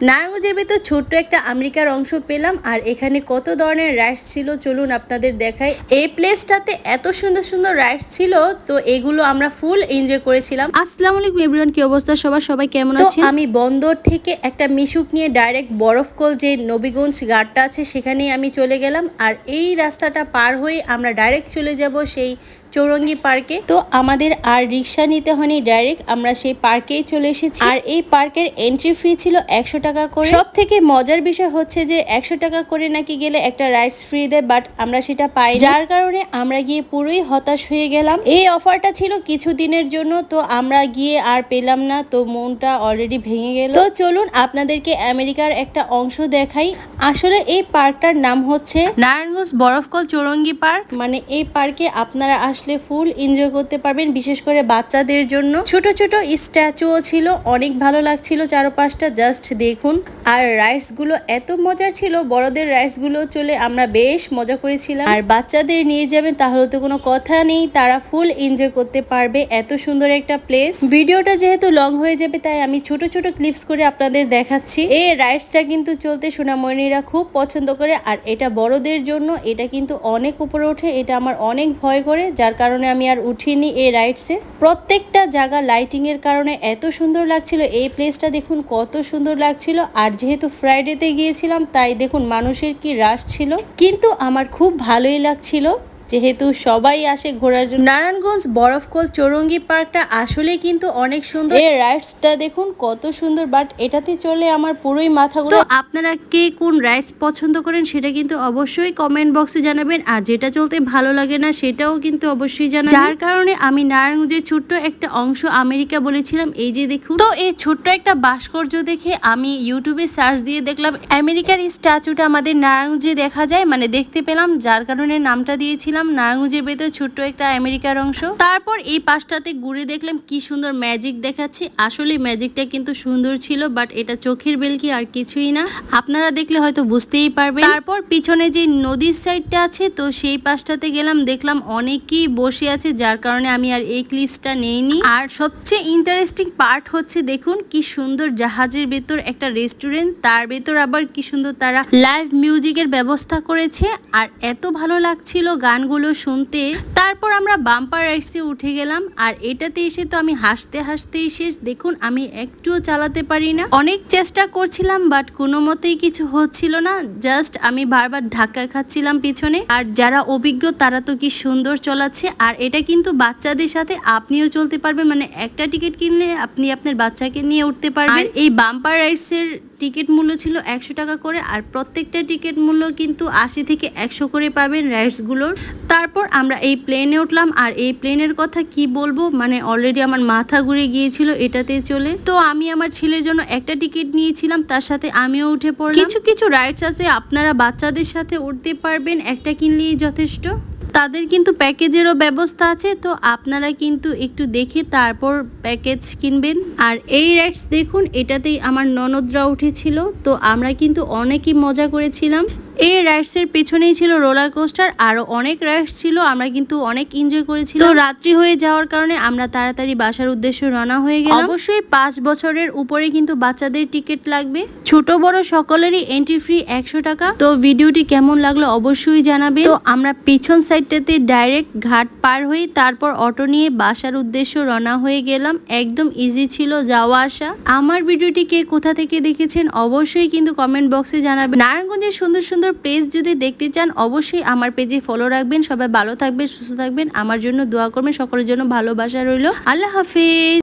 নারায়ণগঞ্জের ভেতর ছোট্ট একটা আমেরিকার অংশ পেলাম আর এখানে কত ধরনের রাইডস ছিল চলুন আপনাদের দেখাই। এই প্লেসটাতে এত সুন্দর সুন্দর রাইডস ছিল তো এগুলো আমরা ফুল এনজয় করেছিলাম। আসসালামু আলাইকুম এভরিওয়ান কি অবস্থা? সবার সবাই কেমন আছে আমি বন্দর থেকে একটা মিশুক নিয়ে ডাইরেক্ট বরফকল যে নবীগঞ্জ ঘাটটা আছে সেখানেই আমি চলে গেলাম আর এই রাস্তাটা পার হয়ে আমরা ডাইরেক্ট চলে যাব সেই চৌরঙ্গি পার্কে তো আমাদের আর রিক্সা নিতে হয়নি ডাইরেক্ট আমরা সেই পার্কেই চলে এসেছি। আর এই পার্কের এন্ট্রি ফি ছিল একশো টাকা করে? সব থেকে মজার বিষয় হচ্ছে যে একশো টাকা করে নাকি গেলে একটা রাইডস ফ্রি দেয় বাট আমরা সেটা পাই যার কারণে আমরা গিয়ে পুরোই হতাশ হয়ে গেলাম। এই অফারটা ছিল কিছু দিনের জন্য তো আমরা গিয়ে আর পেলাম না তো মনটা অলরেডি ভেঙে গেল। তো চলুন আপনাদেরকে আমেরিকার একটা অংশ দেখাই। আসলে এই পার্কটার নাম হচ্ছে নারায়ণগঞ্জ বরফকল চৌরঙ্গি পার্ক। মানে এই পার্কে আপনারা আসলে ফুল এনজয় করতে পারবেন বিশেষ করে বাচ্চাদের জন্য। ছোট ছোট স্ট্যাচুও ছিল অনেক ভালো লাগছিল চারপাশটা জাস্ট দেখুন। আর রাইডসগুলো এত মজার ছিল, বড়দের রাইডসগুলো চলে আমরা বেশ মজা করেছিলাম। আর বাচ্চাদের নিয়ে যাবেন তাহলে তো কোনো কথা নেই, তারা ফুল এনজয় করতে পারবে, এত সুন্দর একটা প্লেস ভিডিওটা যেহেতু লং হয়ে যাবে, তাই আমি ছোট ছোট ক্লিপস করে আপনাদের দেখাচ্ছি। এই রাইডসটা কিন্তু চলতে সোনামণিরা খুব পছন্দ করে, আর এটা বড়দের জন্য, এটা কিন্তু অনেক উপরে ওঠে, এটা আমার অনেক ভয় করে, যার কারণে আমি আর উঠিনি এই রাইডসে প্রত্যেকটা জায়গা লাইটিং এর কারণে এত সুন্দর লাগছিল, এই প্লেসটা দেখুন কত সুন্দর লাগছিল, আর যেহেতু ফ্রাইডেতে গিয়েছিলাম তাই দেখুন মানুষের কি রাশ ছিল। কিন্তু আমার খুব ভালোই লাগছিল। যেহেতু সবাই আসে ঘোরার জন্য। নারায়ণগঞ্জ বরফকল চৌরঙ্গি পার্কটা আসলে কিন্তু অনেক সুন্দর। এই রাইডসটা দেখুন কত সুন্দর বাট এটাতে চলে আমার পুরোই মাথা ঘুরে আপনারা কে কোন রাইডস পছন্দ করেন সেটা কিন্তু অবশ্যই কমেন্ট বক্সে জানাবেন আর যেটা চলতে ভালো লাগে না সেটাও কিন্তু অবশ্যই জানাবেন। যার কারণে আমি নারায়ণগঞ্জের ছোট্ট একটা অংশ আমেরিকা বলেছিলাম এই যে দেখুন। তো এই ছোট্ট একটা ভাস্কর্য দেখে আমি ইউটিউবে সার্চ দিয়ে দেখলাম আমেরিকার স্ট্যাচুটা আমাদের নারায়ণগঞ্জে দেখা যায় মানে দেখতে পেলাম যার কারণে নামটা দিয়েছিলাম। নারায়ণগঞ্জের ভেতর ছোট্ট একটা আমেরিকার অংশ। তারপর এই পাশটাতে ঘুরে দেখলাম কি সুন্দর ম্যাজিক দেখাচ্ছে। আসলে ম্যাজিকটা কিন্তু সুন্দর ছিল, বাট এটা চোখের বেলকি আর কিছুই না। আপনারা দেখলে হয়তো বুঝতেই পারবেন। তারপর পিছনে যে নদীর সাইডটা আছে, তো সেই পাশটাতে গেলাম, দেখলাম অনেকেই বসে আছে, যার কারণে আমি আর এই ক্লিপসটা নেইনি। আর সবচেয়ে ইন্টারেস্টিং পার্ট হচ্ছে, দেখুন কি সুন্দর জাহাজের ভেতর একটা রেস্টুরেন্ট তার ভেতর আবার কি সুন্দর তারা লাইভ মিউজিকের ব্যবস্থা করেছে। আর এত ভালো লাগছিল গানগুলো শুনতে তারপর আমরা বাম্পার রাইডসে উঠে গেলাম, আর এটাতে এসে তো আমি হাসতে হাসতেই শেষ। দেখুন, আমি একটুও চালাতে পারি না। অনেক চেষ্টা করছিলাম, বাট কোনো মতেই কিছু হচ্ছিল না। জাস্ট আমি বারবার ধাক্কা খাচ্ছিলাম পিছনে। আর যারা অভিজ্ঞ, তারা তো কি সুন্দর চলাচ্ছে। আর এটা কিন্তু বাচ্চাদের সাথে আপনিও চলতে পারবেন। মানে একটা টিকিট কিনলে আপনি আপনার বাচ্চাকে নিয়ে উঠতে পারবেন। এই বাম্পার রাইডসের টিকিট মূল্য ছিল একশো টাকা করে আর প্রত্যেকটা টিকিট মূল্য কিন্তু আশি থেকে একশো করে পাবেন রাইডসগুলোর তারপর আমরা এই প্লেনে উঠলাম আর এই প্লেনের কথা কি বলব? মানে অলরেডি আমার মাথা ঘুরে গিয়েছিল এটাতে চলে। তো আমি আমার ছেলের জন্য একটা টিকিট নিয়েছিলাম, তার সাথে আমিও উঠে পড়লাম। কিছু কিছু রাইডস আছে, আপনারা বাচ্চাদের সাথে উঠতে পারবেন, একটা কিনলেই যথেষ্ট। তাদের কিন্তু প্যাকেজেরও ব্যবস্থা আছে, তো আপনারা কিন্তু একটু দেখে তারপর প্যাকেজ কিনবেন। আর এই রাইডস দেখুন, এটাতেই আমার ননদরা উঠেছিল, তো আমরা কিন্তু অনেকই মজা করেছিলাম। এই রাইডসের পেছনেই ছিল রোলার কোস্টার আরও অনেক রাইডস ছিল, আমরা কিন্তু অনেক এনজয় করেছিলাম। তো রাত্রি হয়ে যাওয়ার কারণে আমরা তাড়াতাড়ি বাসার উদ্দেশ্যে রওনা হয়ে গেলাম। অবশ্যই পাঁচ বছরের উপরে কিন্তু বাচ্চাদের টিকিট লাগবে। ছোট বড় সকলেরই এন্ট্রি ফ্রি একশো টাকা। তো ভিডিওটি কেমন লাগল অবশ্যই জানাবে তো আমরা পিছন সাইডটাতে ডাইরেক্ট ঘাট পার হয়ে তারপর অটো নিয়ে বাসার উদ্দেশ্য রওনা হয়ে গেলাম। একদম ইজি ছিল যাওয়া আসা। আমার ভিডিওটি কে কোথা থেকে দেখেছেন অবশ্যই কিন্তু কমেন্ট বক্সে জানাবেন। নারায়ণগঞ্জের সুন্দর সুন্দর প্লেস যদি দেখতে চান, অবশ্যই আমার পেজে ফলো রাখবেন। সবাই ভালো থাকবেন, সুস্থ থাকবেন। আমার জন্য দোয়া করবেন। সকলের জন্য ভালোবাসা রইল। আল্লাহ হাফিজ।